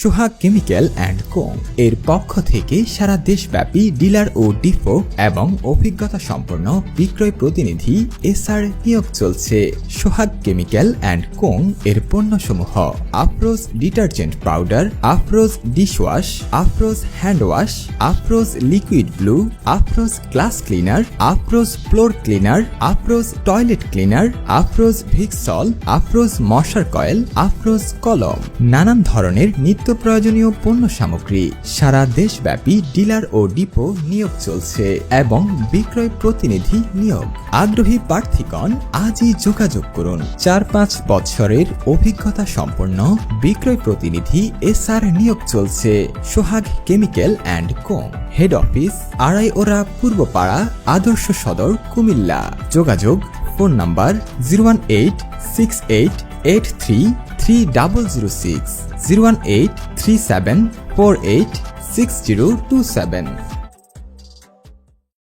Sohag chemical and co এর পক্ষ থেকে সারা দেশব্যাপী ডিলার ও ডিপো এবং অভিজ্ঞতা সম্পন্ন বিক্রয় প্রতিনিধি এসআর নিয়োগ চলছে। সোহাগ কেমিক্যাল অ্যান্ড কোং এর পণ্যসমূহ Afroz detergent powder, Afroz dishwash, Afroz hand wash Afroz liquid blue, Afroz glass cleaner, Afroz floor cleaner, Afroz toilet cleaner, Afroz Vixol, Afroz মশার কয়েল, আফরোজ কলম। নানান ধরনের নিত্য প্রয়োজনীয় পণ্য সামগ্রী। সারা দেশব্যাপী ডিলার ও ডিপো নিয়োগ চলছে এবং বিক্রয় প্রতিনিধি নিয়োগ। আগ্রহী প্রার্থীগণ আজই যোগাযোগ করুন। চার পাঁচ বছরের অভিজ্ঞতা সম্পন্ন বিক্রয় প্রতিনিধি এসআর নিয়োগ চলছে। Sohag chemical and co. Head office Araiora Purbapara, Adarsha Sadar, Comilla. যোগাযোগ, phone number zero one eight six eight eight three three double zero six zero one eight three seven four eight six zero two seven